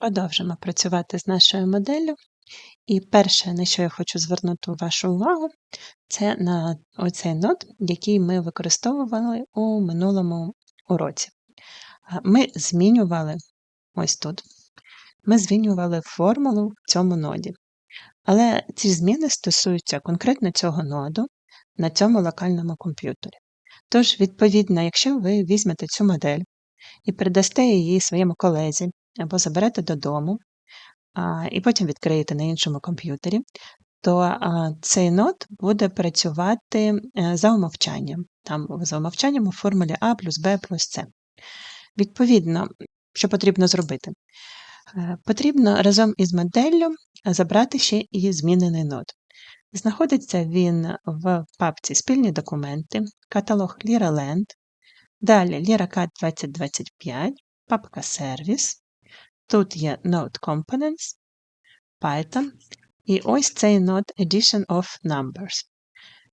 Продовжимо працювати з нашою моделлю. І перше, на що я хочу звернути вашу увагу, це на оцей нот, який ми використовували у минулому уроці. Ми змінювали ось тут, ми змінювали формулу в цьому ноді. Але ці зміни стосуються конкретно цього ноду на цьому локальному комп'ютері. Тож, відповідно, якщо ви візьмете цю модель і передасте її своєму колезі або заберете додому, і потім відкриєте на іншому комп'ютері, то цей нод буде працювати е, за умовчанням. Там за умовчанням у формулі А плюс Б плюс С. Відповідно, що потрібно зробити? Е, потрібно разом із моделлю забрати ще і змінений нод. Знаходиться він в папці Спільні документи, каталог LiraLand, далі LiraCAD 2025, папка Сервіс. Тут є Node Components, Python, і ось цей Node Edition of Numbers.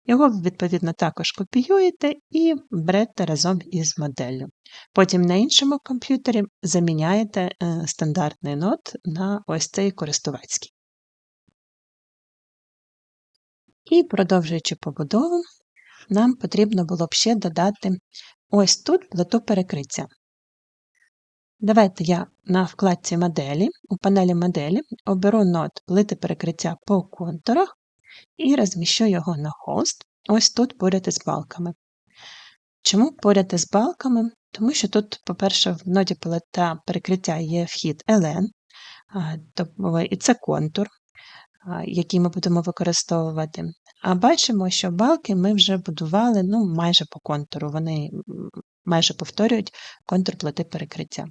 Його, відповідно, також копіюєте і берете разом із моделлю. Потім на іншому комп'ютері заміняєте е, стандартний нод на ось цей користувацький. І продовжуючи побудову, нам потрібно було б ще додати ось тут плиту перекриття. Давайте я на вкладці моделі, у панелі моделі оберу нод плити перекриття по контурах і розміщу його на хост, ось тут поряд із балками. Чому поряд із балками? Тому що тут, по-перше, в ноді плита перекриття є вхід LN, і це контур, який ми будемо використовувати. А бачимо, що балки ми вже будували ну, майже по контуру, вони майже повторюють контур плити перекриття.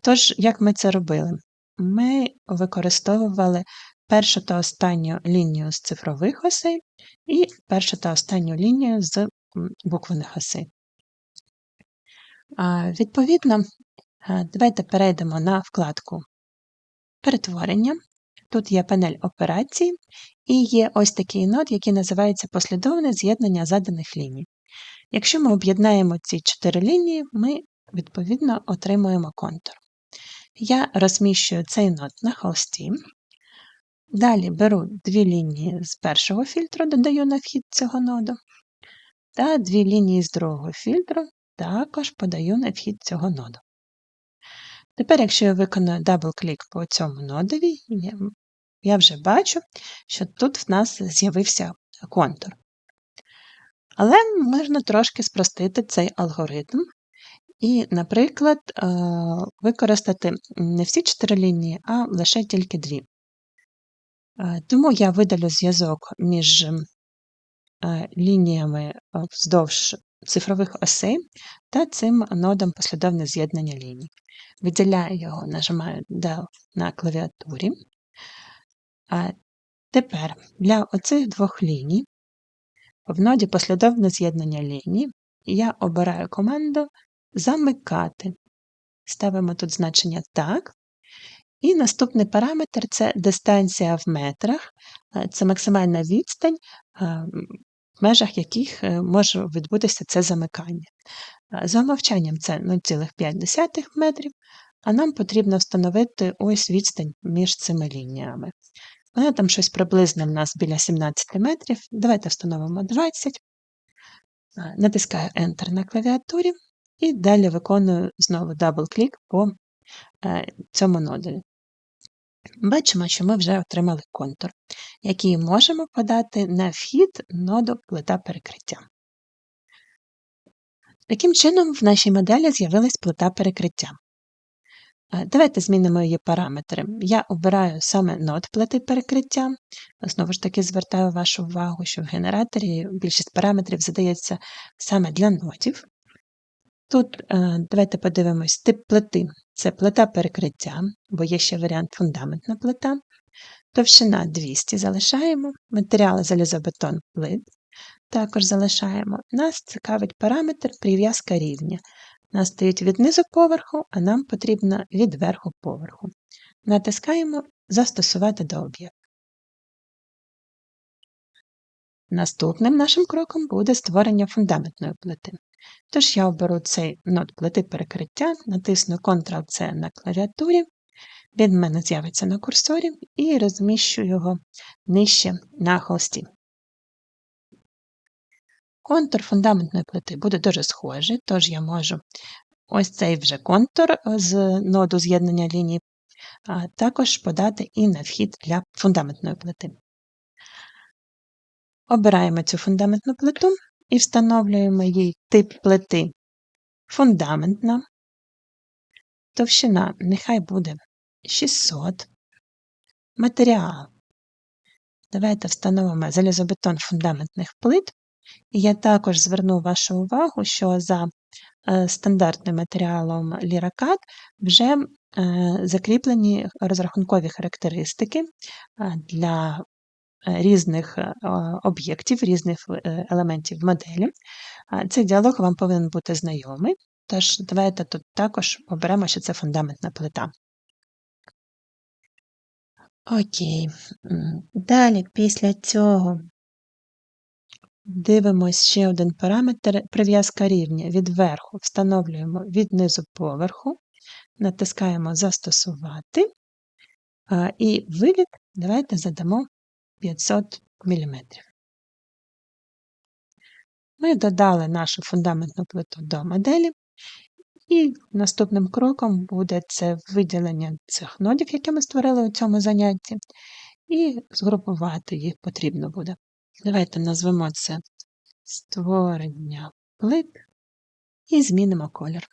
Тож, як ми це робили? Ми використовували першу та останню лінію з цифрових осей і першу та останню лінію з буквених осей. Відповідно, давайте перейдемо на вкладку перетворення. Тут є панель операцій, і є ось такий нод, який називається послідовне з'єднання заданих ліній. Якщо ми об'єднаємо ці чотири лінії, ми, відповідно, отримуємо контур. Я розміщую цей нод на холсті. Далі беру дві лінії з першого фільтру, додаю на вхід цього ноду, та дві лінії з другого фільтру також подаю на вхід цього ноду. Тепер, якщо я виконую дабл-клік по цьому нодові, я вже бачу, що тут в нас з'явився контур. Але можна трошки спростити цей алгоритм і, наприклад, е, використати не всі чотири лінії, а лише тільки дві. Е, тому я видалю зв'язок між е, лініями вздовж цифрових осей та цим нодом послідовне з'єднання ліній. Виділяю його, нажимаю на клавіатурі. Тепер для оцих двох ліній, в ноді послідовне з'єднання ліній, я обираю команду Замикати. Ставимо тут значення так. І наступний параметр це дистанція в метрах, це максимальна відстань, в межах яких е, може відбутися це замикання. За умовчанням це 0,5 метрів, а нам потрібно встановити ось відстань між цими лініями. Вона там щось приблизно в нас біля 17 метрів. Давайте встановимо 20, натискаю Enter на клавіатурі і далі виконую знову дабл-клік по е, цьому ноду. Бачимо, що ми вже отримали контур, який можемо подати на вхід ноду плита перекриття. Таким чином, в нашій моделі з'явилась плита перекриття. Е, давайте змінимо її параметри. Я обираю саме нод плити перекриття. Знову ж таки, звертаю вашу увагу, що в генераторі більшість параметрів задається саме для нодів. Тут е, давайте подивимось тип плити це плита перекриття, бо є ще варіант фундаментна плита. Товщина 200 залишаємо, матеріали залізобетон плит також залишаємо. Нас цікавить параметр прив'язка рівня. Нас стоїть від низу поверху, а нам потрібно від верху поверху. Натискаємо Застосувати до об'єкту. Наступним нашим кроком буде створення фундаментної плити. Тож я оберу цей нод плити перекриття, натисну Ctrl-C на клавіатурі Він в мене з'явиться на курсорі і розміщу його нижче на холсті. Контур фундаментної плити буде дуже схожий, тож я можу ось цей вже контур з ноду з'єднання ліній, а також подати і на вхід для фундаментної плити. Обираємо цю фундаментну плиту і встановлюємо їй тип плити фундаментна. Товщина нехай буде 600. Матеріал. Давайте встановимо залізобетон фундаментних плит. І я також зверну вашу увагу, що за е, стандартним матеріалом LiraCAD вже е, закріплені розрахункові характеристики е, для різних об'єктів, різних елементів моделі. Цей діалог вам повинен бути знайомий, тож давайте тут також оберемо, що це фундаментна плита. Окей. Далі, після цього дивимось ще один параметр прив'язка рівня від верху, встановлюємо від низу поверху, натискаємо Застосувати і вивід давайте задамо 500 мм. Ми додали нашу фундаментну плиту до моделі, і наступним кроком буде це виділення цих нодів, які ми створили у цьому занятті, і згрупувати їх потрібно буде. Давайте назвемо це створення плит і змінимо колір.